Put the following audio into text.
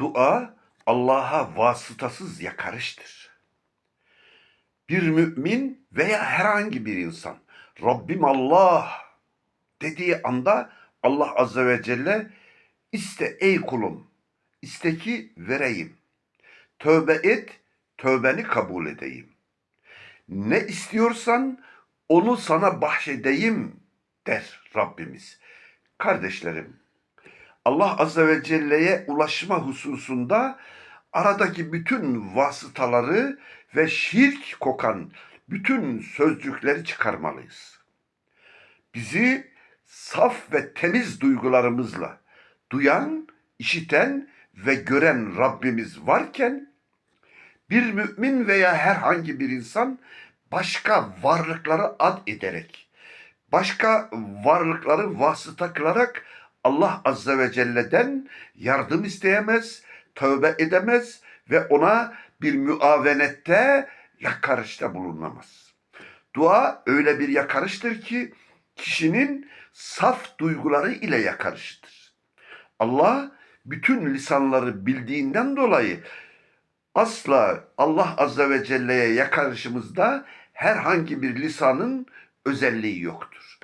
Dua Allah'a vasıtasız yakarıştır. Bir mümin veya herhangi bir insan Rabbim Allah dediği anda Allah Azze ve Celle iste ey kulum iste ki vereyim. Tövbe et, tövbeni kabul edeyim. Ne istiyorsan onu sana bahşedeyim der Rabbimiz. Kardeşlerim, Allah Azze ve Celle'ye ulaşma hususunda aradaki bütün vasıtaları ve şirk kokan bütün sözcükleri çıkarmalıyız. Bizi saf ve temiz duygularımızla duyan, işiten ve gören Rabbimiz varken bir mümin veya herhangi bir insan başka varlıkları ad ederek, başka varlıkları vasıta kılarak Allah Azze ve Celle'den yardım isteyemez, tövbe edemez ve ona bir müavenette yakarışta bulunamaz. Dua öyle bir yakarıştır ki kişinin saf duyguları ile yakarıştır. Allah bütün lisanları bildiğinden dolayı asla Allah Azze ve Celle'ye yakarışımızda herhangi bir lisanın özelliği yoktur.